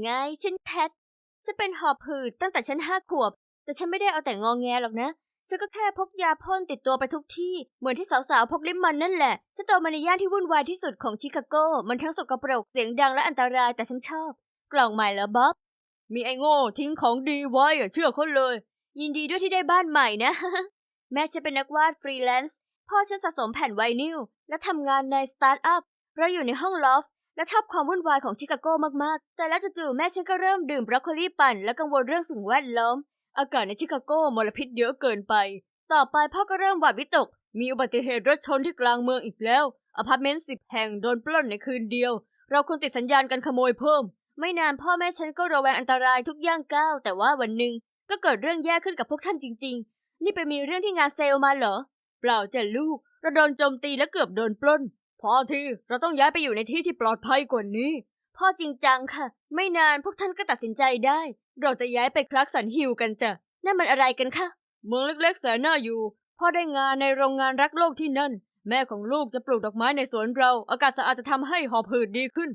ไงฉันแพท จะเป็นหอบหืดตั้งแต่ฉันห้าขวบ แต่ฉันไม่ได้เอาแต่งอแงหรอกนะ ฉันก็แค่พกยาพ่นติดตัวไปทุกที่ เหมือนที่สาวๆพกลิปมันนั่นแหละ ฉันโตมาในย่านที่วุ่นวายที่สุดของชิคาโก มันทั้งสกปรกเสียงดังและอันตรายแต่ฉันชอบ กล่องใหม่แล้วบ๊อบ มีไอ้โง่ทิ้งของดีไว้อะเชื่อเขาเลย ยินดีด้วยที่ได้บ้านใหม่นะ แม่ฉันเป็นนักวาดฟรีแลนซ์พ่อฉันสะสมแผ่นไวนิลและทำงานในสตาร์ทอัพเราอยู่ในห้องลอฟ และชอบความวุ่นวายของชิคาโกมากๆ แต่แล้วจู่ๆแม่ฉันก็เริ่มดื่มบรอกโคลีปั่นและกังวลเรื่องสิ่งแวดล้อม อากาศในชิคาโกมลพิษเยอะเกินไป ต่อไปพ่อก็เริ่มหวาดวิตก มีอุบัติเหตุรถชนที่กลางเมืองอีกแล้ว อพาร์ตเมนต์สิบแห่งโดนปล้นในคืนเดียว เราควรติดสัญญาณการขโมยเพิ่ม ไม่นานพ่อแม่ฉันก็ระแวงอันตรายทุกย่างก้าว แต่ว่าวันหนึ่งก็เกิดเรื่องแย่ขึ้นกับพวกท่านจริง ๆ นี่ไปมีเรื่องที่งานเซลมาเหรอ เปล่าจ้ะลูก เราโดนโจมตีและเกือบโดนปล้น พอทีเราต้องย้ายไปอยู่ในที่ที่ปลอดภัยกว่านี้ พ่อจริงจังค่ะ ไม่นานพวกท่านก็ตัดสินใจได้ เราจะย้ายไปคลักสันฮิลกันจ้ะนั่นมันอะไรกันคะเมืองเล็กๆแสนน่าอยู่พ่อได้งานในโรงงานรักโลกที่นั่น แม่ของลูกจะปลูกดอกไม้ในสวนเรา อากาศสะอาดจะทำให้หอบหืดดีขึ้น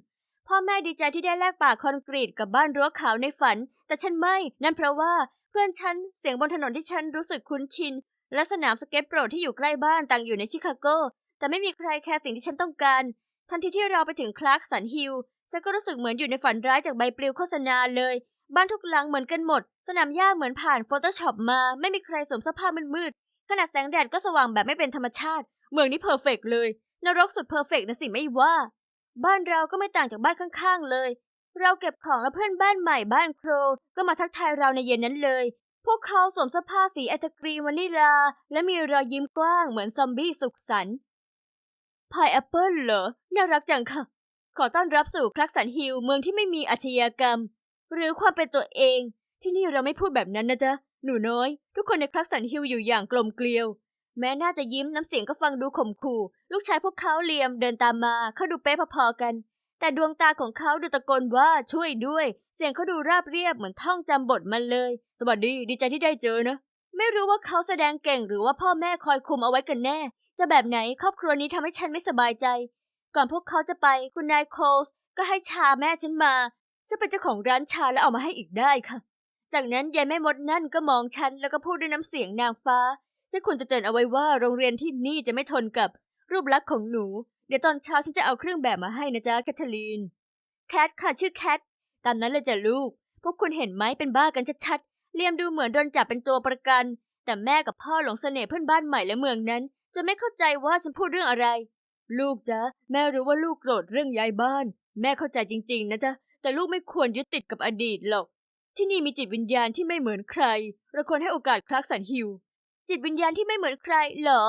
พ่อแม่ดีใจที่ได้แลกป่าคอนกรีตกับบ้านรั้วขาวในฝัน แต่ฉันไม่ นั่นเพราะว่าเพื่อนฉันเสียงบนถนนที่ฉันรู้สึกคุ้นชินและสนามสเก็ตโปรดที่อยู่ใกล้บ้านต่างอยู่ในชิคาโก แต่ไม่มีใครแคร์สิ่งที่ฉันต้องการ ทันทีที่เราไปถึงคลาร์กสันฮิลฉันก็รู้สึกเหมือนอยู่ในฝันร้ายจากใบปลิวโฆษณาเลย บ้านทุกหลังเหมือนกันหมด สนามหญ้าเหมือนผ่าน Photoshop มา ไม่มีใครสวมเสื้อผ้ามืดๆขนาดแสงแดดก็สว่างแบบไม่เป็นธรรมชาติ เมืองนี้เพอร์เฟกเลยนรกสุดเพอร์เฟกนะสิไม่ว่า บ้านเราก็ไม่ต่างจากบ้านข้างๆเลย เราเก็บของแล้วเพื่อนบ้านใหม่บ้านโครก็มาทักทายเราในเย็นนั้นเลย พวกเขาสวมเสื้อผ้าสีไอศกรีมวานิลา และมีรอยยิ้มกว้างเหมือนซอมบี้สุขสันต์ พายแอปเปิลเหรอ น่ารักจังค่ะ ขอต้อนรับสู่คลักสันฮิลเมืองที่ไม่มีอาชญากรรม หรือความเป็นตัวเอง ที่นี่เราไม่พูดแบบนั้นนะจ๊ะ หนูน้อย ทุกคนในคลักสันฮิลอยู่อย่างกลมเกลียว แม้น่าจะยิ้มน้ำเสียงก็ฟังดูข่มขู่ ลูกชายพวกเขาเลียมเดินตามมาเขาดูเป๊ะพอๆกัน แต่ดวงตาของเขาดูตะโกนว่าช่วยด้วย เสียงเขาดูราบเรียบเหมือนท่องจำบทมันเลย สวัสดีดีใจที่ได้เจอนะไม่รู้ว่าเขาแสดงเก่งหรือว่าพ่อแม่คอยคุมเอาไว้กันแน่ จะแบบไหนครอบครัวนี้ทำให้ฉันไม่สบายใจ ก่อนพวกเขาจะไปคุณนายโคลส์ก็ให้ชาแม่ฉันมาฉันเป็นเจ้าของร้านชาและเอามาให้อีกได้ค่ะ จากนั้นยายแม่มดนั่นก็มองฉันแล้วก็พูดด้วยน้ำเสียงนางฟ้าฉันควรจะเตือนเอาไว้ว่าโรงเรียนที่นี่จะไม่ทนกับรูปลักษณ์ของหนู เดี๋ยวตอนเช้าฉันจะเอาเครื่องแบบมาให้นะจ๊ะแคทเธอรีน แคทค่ะชื่อแคท ตามนั้นเลยจ้ะลูก พวกคุณเห็นไหมเป็นบ้ากันชัดๆเลียมดูเหมือนโดนจับเป็นตัวประกัน แต่แม่กับพ่อหลงเสน่ห์เพื่อนบ้านใหม่และเมืองนั้น จะไม่เข้าใจว่าฉันพูดเรื่องอะไร ลูกจ๊ะแม่รู้ว่าลูกโกรธเรื่องย้ายบ้าน แม่เข้าใจจริง ๆ นะจ๊ะ แต่ลูกไม่ควรยึดติดกับอดีตหรอก ที่นี่มีจิตวิญญาณที่ไม่เหมือนใครเราควรให้โอกาสคลักสันฮิลจิตวิญญาณที่ไม่เหมือนใครเหรอ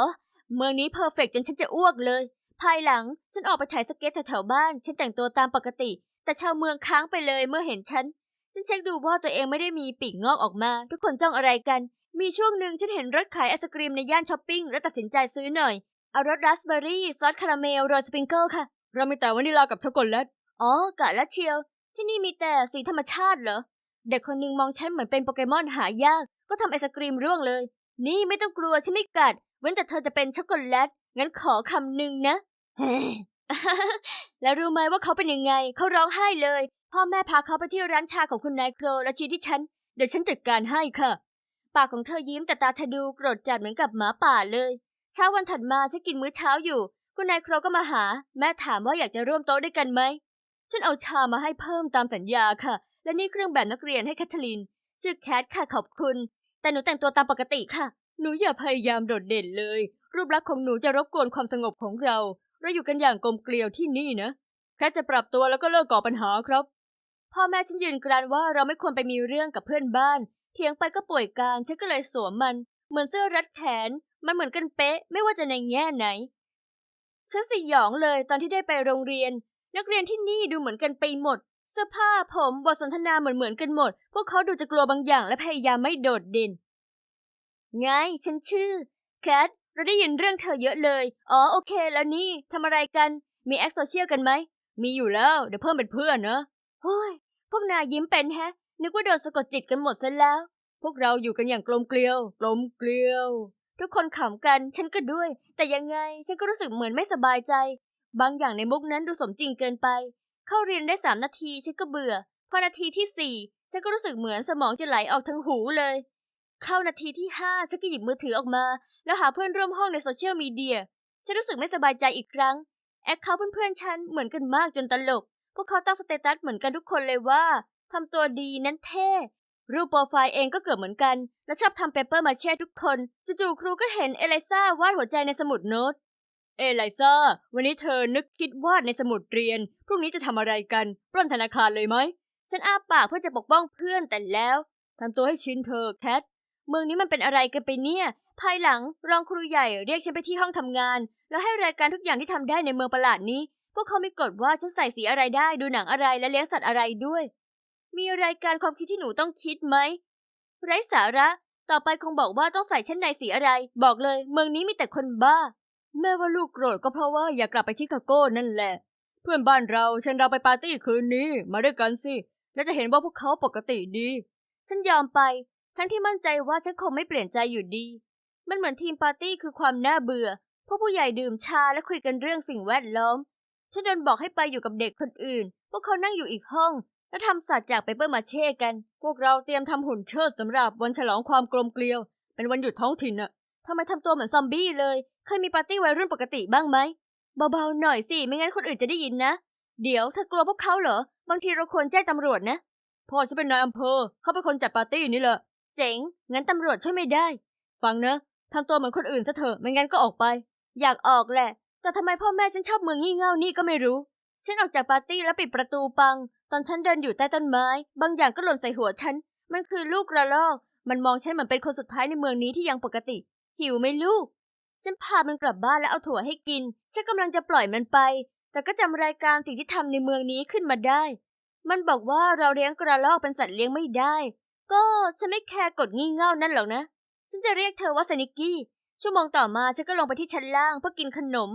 เมืองนี้เพอร์เฟกจนฉันจะอ้วกเลย ภายหลังฉันออกไปถ่ายสเก็ตแถวๆบ้าน ฉันแต่งตัวตามปกติ แต่ชาวเมืองค้างไปเลยเมื่อเห็นฉัน ฉันเช็คดูว่าตัวเองไม่ได้มีปีกงอกออกมา ทุกคนจ้องอะไรกัน มีช่วงหนึ่งฉันเห็นรถขายไอศกรีมในย่านช้อปปิ้งและตัดสินใจซื้อหน่อย เอารสราสเบอร์รี่ ซอสคาราเมลโรยสปริงเกิลค่ะ เรามีแต่วานิลากับช็อกโกแลต อ๋อกะละเชียว ที่นี่มีแต่สีธรรมชาติเหรอ เด็กคนหนึงมองฉันเหมือนเป็นโปเกมอนหายาก ก็ทำไอศกรีมร่วงเลย นี่ไม่ต้องกลัวฉันไม่กัด เว้นแต่เธอจะเป็นช็อกโกแลต งั้นขอคำหนึ่งนะ แล้วรู้ไหมว่าเขาเป็นยังไง เขาร้องไห้เลย พ่อแม่พาเขาไปที่ร้านชาของคุณนายโครและชี้ที่ฉัน เดี๋ยวฉันจัดการให้ค่ะ ปากของเธอยิ้มแต่ตาเธอดูโกรธจัดเหมือนกับหมาป่าเลย เช้าวันถัดมาฉันกินมื้อเช้าอยู่ คุณนายครก็มาหา แม่ถามว่าอยากจะร่วมโต๊ะด้วยกันไหม ฉันเอาชามาให้เพิ่มตามสัญญาค่ะ และนี่เครื่องแบบนักเรียนให้แคทเธอรีน ชื่อแคทค่ะขอบคุณ แต่หนูแต่งตัวตามปกติค่ะ หนูอย่าพยายามโดดเด่นเลย รูปลักษณ์ของหนูจะรบกวนความสงบของเรา เราอยู่กันอย่างกลมเกลียวที่นี่นะ แค่จะปรับตัวแล้วก็เลิกก่อปัญหาครับพ่อแม่ฉันยืนกรานว่าเราไม่ควรไปมีเรื่องกับเพื่อนบ้าน เถียงไปก็ป่วยการฉันก็เลยสวมมัน เหมือนเสื้อรัดแขน มันเหมือนกันเป๊ะ ไม่ว่าจะในแง่ไหน ฉันสยองเลยตอนที่ได้ไปโรงเรียน นักเรียนที่นี่ดูเหมือนกันไปหมด เสื้อผ้าผมบทสนทนาเหมือนเหมือนกันหมด พวกเขาดูจะกลัวบางอย่างและพยายามไม่โดดเด่น ไง ฉันชื่อแคทเราได้ยินเรื่องเธอเยอะเลย อ๋อโอเค แล้วนี่ทำอะไรกัน มีแอคโซเชียลกันไหม มีอยู่แล้ว เดี๋ยวเพิ่มเป็นเพื่อนเนอะเฮ้ย พวกนายยิ้มเป็นแฮะ นึกว่าโดนสะกดจิตกันหมดซะแล้ว พวกเราอยู่กันอย่างกลมเกลียว กลมเกลียว ทุกคนขำกัน ฉันก็ด้วย แต่ยังไง ฉันก็รู้สึกเหมือนไม่สบายใจ บางอย่างในมุกนั้นดูสมจริงเกินไป เข้าเรียนได้สามนาทีฉันก็เบื่อพพอนาทีที่สี่ฉันก็รู้สึกเหมือนสมองจะไหลออกทั้งหูเลย เข้านาทีที่ห้าฉันก็หยิบมือถือออกมา แล้วหาเพื่อนร่วมห้องในโซเชียลมีเดีย ฉันรู้สึกไม่สบายใจอีกครั้ง แอคเคาท์เพื่อนๆฉันเหมือนกันมากจนตลก พวกเขาตั้งสเตตัสเหมือนกันทุกคนเลยว่า ทำตัวดีนั้นเท่ รูปโปรไฟล์เองก็เกือบเหมือนกัน และชอบทำเปเปอร์มาเช่ทุกคน จู่ๆครูก็เห็นเอลิซาวาดหัวใจในสมุดโน้ต เอไลซ่าวันนี้เธอนึกคิดวาดในสมุดเรียน พรุ่งนี้จะทำอะไรกันปล้นธนาคารเลยไหม ฉันอ้าปากเพื่อจะปกป้องเพื่อนแต่แล้วทำตัวให้ชินเธอะแคทเมืองนี้มันเป็นอะไรกันไปเนี่ย ภายหลังรองครูใหญ่เรียกฉันไปที่ห้องทำงาน แล้วให้รายการทุกอย่างที่ทำได้ในเมืองประหลาดนี้ พวกเขามีกฎว่าฉันใส่สีอะไรได้ดูหนังอะไรและเลี้ยงสัตว์อะไรด้วย มีรายการความคิดที่หนูต้องคิดไหม ไร้สาระ ต่อไปคงบอกว่าต้องใส่ชั้นในสีอะไร บอกเลย เมืองนี้มีแต่คนบ้า แม่ว่าลูกโกรธก็เพราะว่าอยากกลับไปชิคาโก้นั่นแหละ เพื่อนบ้านเราเชิญเราไปปาร์ตี้คืนนี้ มาด้วยกันสิ แล้วจะเห็นว่าพวกเขาปกติดี ฉันยอมไป ทั้งที่มั่นใจว่าฉันคงไม่เปลี่ยนใจอยู่ดี มันเหมือนทีมปาร์ตี้คือความน่าเบื่อพวกผู้ใหญ่ดื่มชาและคุยกันเรื่องสิ่งแวดล้อม ฉันโดนบอกให้ไปอยู่กับเด็กคนอื่น พวกเขานั่งอยู่อีกห้อง แล้วทำสัตว์จากเปเปอร์มาเช่กัน พวกเราเตรียมทำหุ่นเชิดสำหรับวันฉลองความกลมเกลียว เป็นวันหยุดท้องถิ่นอะทำไมทำตัวเหมือนซอมบี้เลย เคยมีปาร์ตี้วัยรุ่นปกติบ้างไหม เบาๆหน่อยสิ ไม่งั้นคนอื่นจะได้ยินนะ เดี๋ยวเธอกลัวพวกเขาเหรอ บางทีเราควรแจ้งตำรวจนะ พ่อฉันเป็นนายอำเภอ เขาเป็นคนจัดปาร์ตี้นี่แหละ เจ๋ง งั้นตำรวจช่วยไม่ได้ ฟังนะทำตัวเหมือนคนอื่นซะเถอะ ไม่งั้นก็ออกไป อยากออกแหละ แต่ทำไมพ่อแม่ฉันชอบเมืองงี่เง่านี่ก็ไม่รู้ ฉันออกจากปาร์ตี้แล้วปิดประตูปัง อนฉันเดินอยู่ใต้ต้นไม้ บางอย่างก็หล่นใส่หัวฉัน มันคือลูกกระรอก มันมองฉันเหมือนเป็นคนสุดท้ายในเมืองนี้ที่ยังปกติ หิวไหมลูก ฉันพามันกลับบ้านแล้วเอาถั่วให้กิน ฉันกำลังจะปล่อยมันไป แต่ก็จำรายการสิ่งที่ทำในเมืองนี้ขึ้นมาได้ มันบอกว่าเราเลี้ยงกระรอกเป็นสัตว์เลี้ยงไม่ได้ ก็ฉันไม่แคร์กฎงี่เง่านั่นหรอกนะ ฉันจะเรียกเธอว่าสนิกกี้ ชั่วโมงต่อมาฉันก็ลงไปที่ชั้นล่างเพื่อกินขนม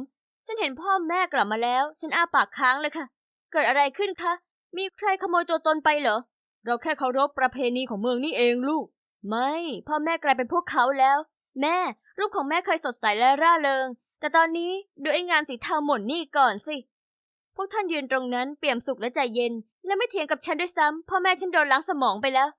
ฉันเห็นพ่อแม่กลับมาแล้ว ฉันอ้าปากค้างเลยค่ะ เกิดอะไรขึ้นคะ มีใครขโมยตัวตนไปเหรอ เราแค่เคารพประเพณีของเมืองนี่เองลูก ไม่พ่อแม่กลายเป็นพวกเขาแล้ว แม่ รูปของแม่เคยสดใสและร่าเริง แต่ตอนนี้ดูไอ้งานสีเทาหม่นนี่ก่อนสิ พวกท่านยืนตรงนั้นเปี่ยมสุขและใจเย็น และไม่เถียงกับฉันด้วยซ้ำพ่อแม่ฉันโดนล้างสมองไปแล้ว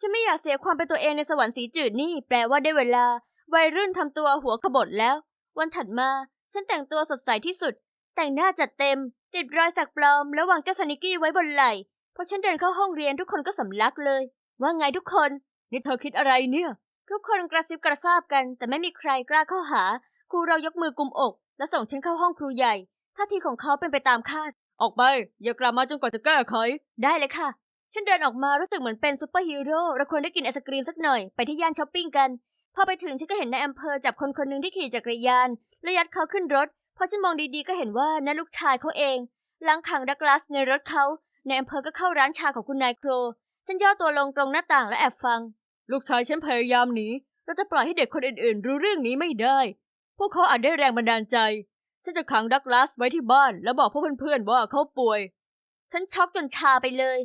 ฉันไม่อยากเสียความเป็นตัวเองในสวรรค์สีจืดนี่แปลว่าได้เวลา วัยรุ่นทำตัวหัวขบถแล้ว วันถัดมา ฉันแต่งตัวสดใสที่สุด แต่งหน้าจัดเต็ม ติดรอยสักปลอม แล้ววางเจ้าสนิกกี้ไว้บนไหล่พอฉันเดินเข้าห้องเรียนทุกคนก็สำลักเลย ว่าไงทุกคน นี่เธอคิดอะไรเนี่ย ทุกคนกระซิบกระซาบกัน แต่ไม่มีใครกล้าเข้าหา ครูเรายกมือกุมอก และส่งฉันเข้าห้องครูใหญ่ท่าทีของเขาเป็นไปตามคาด ออกไป อย่ากลับมาจนกว่าจะแก้ไข ได้เลยค่ะ ฉันเดินออกมารู้สึกเหมือนเป็นซูเปอร์ฮีโร่เราควรได้กินไอศกรีมสักหน่อยไปที่ย่านช้อปปิ้งกันพอไปถึงฉันก็เห็นนายอำเภอจับคนคนหนึ่งที่ขี่จักรยานแล้วยัดเขาขึ้นรถ พอฉันมองดีๆก็เห็นว่านั่นลูกชายเขาเองหลังขังดักลาสในรถเขานายอำเภอก็เข้าร้านชาของคุณนายโคร ฉันย่อตัวลงตรงหน้าต่างและแอบฟัง ลูกชายฉันพยายามหนีเราจะปล่อยให้เด็กคนอื่นๆ รู้เรื่องนี้ไม่ได้ พวกเขาอาจได้แรงบันดาลใจ ฉันจะขังดักลาสไว้ที่บ้าน แล้วบอกพวกเพื่อนๆว่าเขาป่วย ฉันช็อกจนชาไปเลย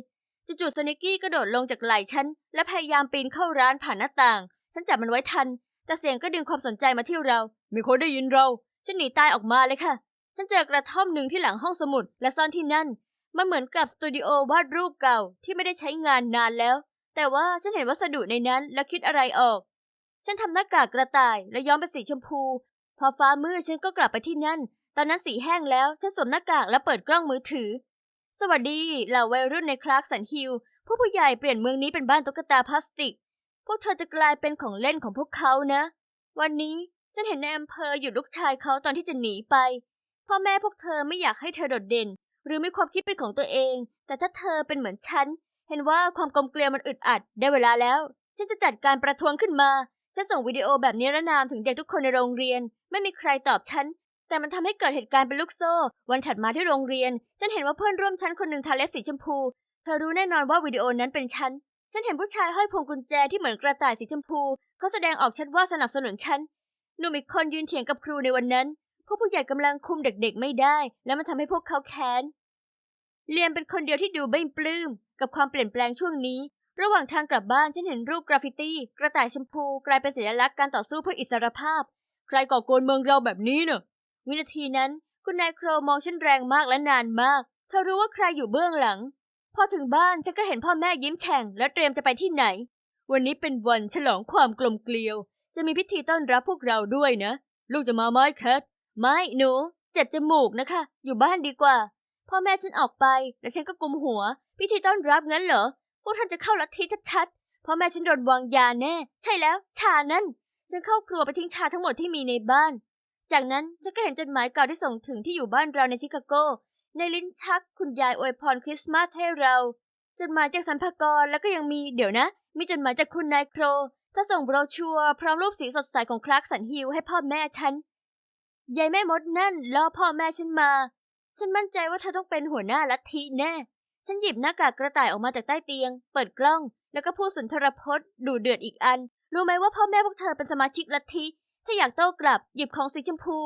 จู่ๆสนิกกี้กระโดดลงจากไหล่ฉัน และพยายามปีนเข้าร้านผ่านหน้าต่าง ฉันจับมันไว้ทัน แต่เสียงก็ดึงความสนใจมาที่เรา มีคนได้ยินเรา ฉันหนีตายออกมาเลยค่ะ ฉันเจอกระท่อมหนึ่งที่หลังห้องสมุดและซ่อนที่นั่น มันเหมือนกับสตูดิโอวาดรูปเก่าที่ไม่ได้ใช้งานนานแล้ว แต่ว่าฉันเห็นวัสดุในนั้นและคิดอะไรออก ฉันทำหน้ากากกระต่ายและย้อมเป็นสีชมพู พอฟ้ามืดฉันก็กลับไปที่นั่น ตอนนั้นสีแห้งแล้ว ฉันสวมหน้ากากและเปิดกล้องมือถือ สวัสดีเหล่าวัยรุ่นในคลาร์กสันฮิลผู้ผู้ใหญ่เปลี่ยนเมืองนี้เป็นบ้านตุ๊กตาพลาสติก พวกเธอจะกลายเป็นของเล่นของพวกเขานะ วันนี้ ฉันเห็นในอำเภอหยุดลูกชายเขาตอนที่จะหนีไป พ่อแม่พวกเธอไม่อยากให้เธอโดดเด่น หรือมีความคิดเป็นของตัวเอง แต่ถ้าเธอเป็นเหมือนฉัน เห็นว่าความกลมเกลียวมันอึดอัดได้เวลาแล้ว ฉันจะจัดการประท้วงขึ้นมา ฉันส่งวิดีโอแบบนิระนามถึงเด็กทุกคนในโรงเรียน ไม่มีใครตอบฉัน แต่มันทำให้เกิดเหตุการณ์เป็นลูกโซ่ วันถัดมาที่โรงเรียน ฉันเห็นว่าเพื่อนร่วมชั้นคนหนึ่งทาเล็บสีชมพู เธอรู้แน่นอนว่าวิดีโอนั้นเป็นฉันฉันเห็นผู้ชายห้อยพวงกุญแจที่เหมือนกระต่ายสีชมพู เขาแสดงออกชัดว่าสนับสนุนฉัน หนุ่มอีกคนยืนเถียงกับครูในวันนั้นพวกผู้ใหญ่กำลังคุมเด็กๆไม่ได้ และมันทำให้พวกเขาแค้นเลียมเป็นคนเดียวที่ดูไม่ปลื้มกับความเปลี่ยนแปลงช่วงนี้ ระหว่างทางกลับบ้านฉันเห็นรูปกราฟฟิตี้ กระต่ายชมพูกลายเป็นสัญลักษณ์การต่อสู้เพื่ออิสรภาพ ใครก่อกวนเมืองเราแบบนี้เนอะวินาทีนั้น คุณนายโครมองฉันแรงมากและนานมาก เธอรู้ว่าใครอยู่เบื้องหลัง พอถึงบ้านฉันก็เห็นพ่อแม่ยิ้มแฉ่งและเตรียมจะไปที่ไหน วันนี้เป็นวันฉลองความกลมเกลียว จะมีพิธีต้อนรับพวกเราด้วยนะ ลูกจะมาไหมแคทไม่หนู เจ็บจมูกนะคะ อยู่บ้านดีกว่า พ่อแม่ฉันออกไป แล้วฉันก็กุมหัว พิธีต้อนรับงั้นเหรอ พวกท่านจะเข้าลัทธิชัดๆพ่อแม่ฉันโดนวางยาแน่ ใช่แล้ว ชานั่น ฉันเข้าครัวไปทิ้งชาทั้งหมดที่มีในบ้าน จากนั้นฉันก็เห็นจดหมายเก่าที่ส่งถึงที่อยู่บ้านเราในชิคาโก ในลิ้นชักคุณยายอวยพรคริสต์มาสให้เรา จดหมายจากสรรพากรแล้วก็ยังมีเดี๋ยวนะ มีจดหมายจากคุณนายโคร ถ้าส่งโบรชัวร์พร้อมรูปสีสดใสของคลาร์กสันฮิลให้พ่อแม่ฉัน ยายแม่มดนั่นล่อพ่อแม่ฉันมา ฉันมั่นใจว่าเธอต้องเป็นหัวหน้าลัทธิแน่ ฉันหยิบหน้ากากกระต่ายออกมาจากใต้เตียง เปิดกล้อง แล้วก็พูดสุนทรพจน์ดูเดือดอีกอัน รู้ไหมว่าพ่อแม่พวกเธอเป็นสมาชิกลัทธิ ถ้าอยากโต้กลับหยิบของสีชมพู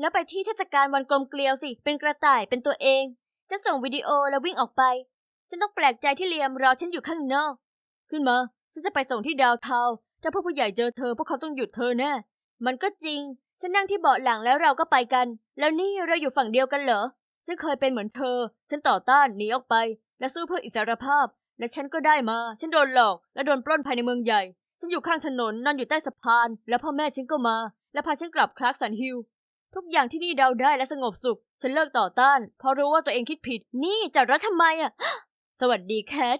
แล้วไปที่เทศกาลวันกลมเกลียวสิ เป็นกระต่ายเป็นตัวเอง จะส่งวิดีโอแล้ววิ่งออกไป ฉันต้องแปลกใจที่เลียมรอฉันอยู่ข้างนอก ขึ้นมาฉันจะไปส่งที่ดาวเทา ถ้าพวกผู้ใหญ่เจอเธอพวกเขาต้องหยุดเธอแน่ มันก็จริง ฉันนั่งที่เบาะหลังแล้วเราก็ไปกัน แล้วนี่เราอยู่ฝั่งเดียวกันเหรอ ฉันเคยเป็นเหมือนเธอ ฉันต่อต้านหนีออกไป และสู้เพื่ออิสรภาพ และฉันก็ได้มา ฉันโดนหลอก และโดนปล้นภายในเมืองใหญ่ ฉันอยู่ข้างถนนนอนอยู่ใต้สะพาน แล้วพ่อแม่ฉันก็มา และพาฉันกลับคลาร์กสันฮิลทุกอย่างที่นี่เดาได้และสงบสุข ฉันเลิกต่อต้าน เพราะรู้ว่าตัวเองคิดผิด นี่จอดรถทำไมอะ สวัสดีแคท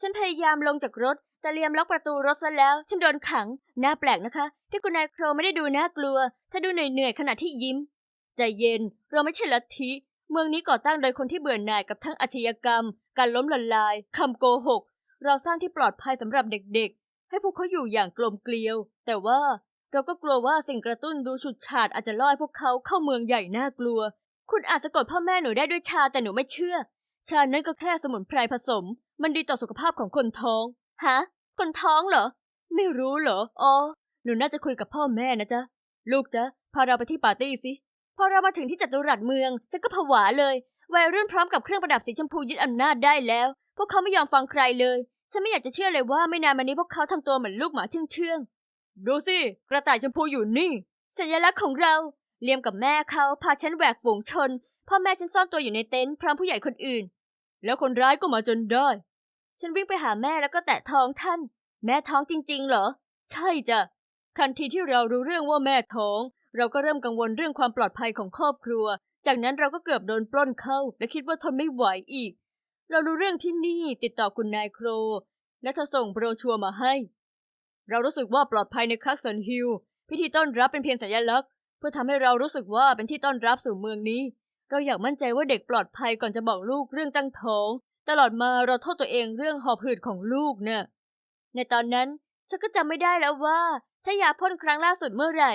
ฉันพยายามลงจากรถ แต่เลียมล็อกประตูรถซะแล้ว ฉันโดนขัง น่าแปลกนะคะ ที่คุณนายโครไม่ได้ดูน่ากลัว ถ้าดูเหนื่อยๆขณะที่ยิ้ม ใจเย็น เราไม่ใช่ลัทธิ เมืองนี้ก่อตั้งโดยคนที่เบื่อหน่ายกับทั้งอาชญากรรม การล้มละลาย คำโกหก เราสร้างที่ปลอดภัยสำหรับเด็กๆ ให้พวกเขาอยู่อย่างกลมเกลียว แต่ว่าเราก็กลัวว่าสิ่งกระตุ้นดูฉุดฉาดอาจจะล่อให้พวกเขาเข้าเมืองใหญ่น่ากลัว คุณอาจสะกดพ่อแม่หนูได้ด้วยชาแต่หนูไม่เชื่อ ชานั้นก็แค่สมุนไพรผสม มันดีต่อสุขภาพของคนท้อง ฮะ คนท้องเหรอ ไม่รู้เหรอ อ๋อ หนูน่าจะคุยกับพ่อแม่นะจ๊ะ ลูกจ๊ะ พาเราไปที่ปาร์ตี้สิ พอเรามาถึงที่จัตุรัสเมือง ฉันก็ผวาเลย วัยรุ่นพร้อมกับเครื่องประดับสีชมพูยึดอำนาจได้แล้ว พวกเขาไม่ยอมฟังใครเลย ฉันไม่อยากจะเชื่อเลยว่าไม่นานมานี้พวกเขาทำตัวเหมือนลูกหมาเชื่องเชื่องดูสิ กระต่ายชมพูอยู่นี่ สัญลักษณ์ของเรา เลียมกับแม่เขาพาฉันแหวกฝูงชน พ่อแม่ฉันซ่อนตัวอยู่ในเต็นท์พร้อมผู้ใหญ่คนอื่น แล้วคนร้ายก็มาจนได้ ฉันวิ่งไปหาแม่แล้วก็แตะท้องท่าน แม่ท้องจริง ๆ เหรอ ใช่จ้ะ ทันทีที่เรารู้เรื่องว่าแม่ท้อง เราก็เริ่มกังวลเรื่องความปลอดภัยของครอบครัว จากนั้นเราก็เกือบโดนปล้นเข้า และคิดว่าทนไม่ไหวอีก เรารู้เรื่องที่นี่ติดต่อคุณนายโคร และเธอส่งโบรชัวร์มาให้ เรารู้สึกว่าปลอดภัยในคลักสันฮิลพิธีต้อนรับเป็นเพียงสัญลักษณ์ เพื่อทำให้เรารู้สึกว่าเป็นที่ต้อนรับสู่เมืองนี้ เราอยากมั่นใจว่าเด็กปลอดภัยก่อนจะบอกลูกเรื่องตั้งท้อง ตลอดมาเราโทษตัวเองเรื่องหอบหืดของลูกเน่ะในตอนนั้นฉันก็จำไม่ได้แล้วว่าใช้ยาพ่นครั้งล่าสุดเมื่อไหร่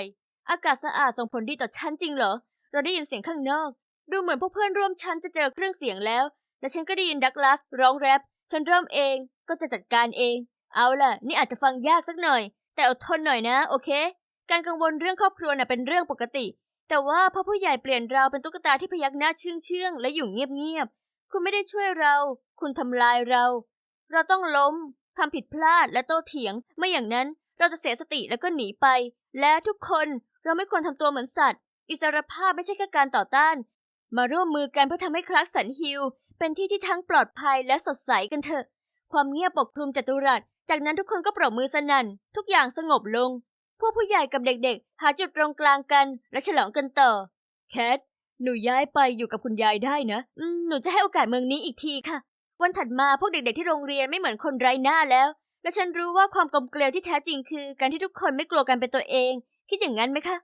อากาศสะอาดส่งผลดีต่อฉันจริงเหรอ เราได้ยินเสียงข้างนอก ดูเหมือนพวกเพื่อนร่วมชั้นจะเจอเครื่องเสียงแล้ว และฉันก็ได้ยินดักลาสร้องแรปฉันเริ่มเองก็จะจัดการเอง เอาล่ะ นี่อาจจะฟังยากสักหน่อย แต่อดทนหน่อยนะ โอเค การกังวลเรื่องครอบครัวน่ะเป็นเรื่องปกติ แต่ว่าพอผู้ใหญ่เปลี่ยนเราเป็นตุ๊กตาที่พยักหน้าเชื่องเชื่องๆและอยู่เงียบๆ คุณไม่ได้ช่วยเรา คุณทำลายเรา เราต้องล้มทำผิดพลาดและโต้เถียง ไม่อย่างนั้นเราจะเสียสติแล้วก็หนีไป และทุกคนเราไม่ควรทำตัวเหมือนสัตว์ อิสรภาพไม่ใช่แค่การต่อต้าน มาร่วมมือกันเพื่อทำให้คลาร์กสันฮิลเป็นที่ที่ทั้งปลอดภัยและสดใสกันเถอะ ความเงียบปกคลุมจัตุรัส จากนั้นทุกคนก็ปรบมือสนั่น ทุกอย่างสงบลง พวกผู้ใหญ่กับเด็กๆ หาจุดตรงกลางกัน และฉลองกันต่อ แคท หนูย้ายไปอยู่กับคุณยายได้นะอืมหนูจะให้โอกาสเมืองนี้อีกทีค่ะ วันถัดมาพวกเด็กๆที่โรงเรียนไม่เหมือนคนไร้หน้าแล้ว และฉันรู้ว่าความกลมเกลียวที่แท้จริงคือ การที่ทุกคนไม่กลัวกันเป็นตัวเอง คิดอย่างนั้นไหมคะ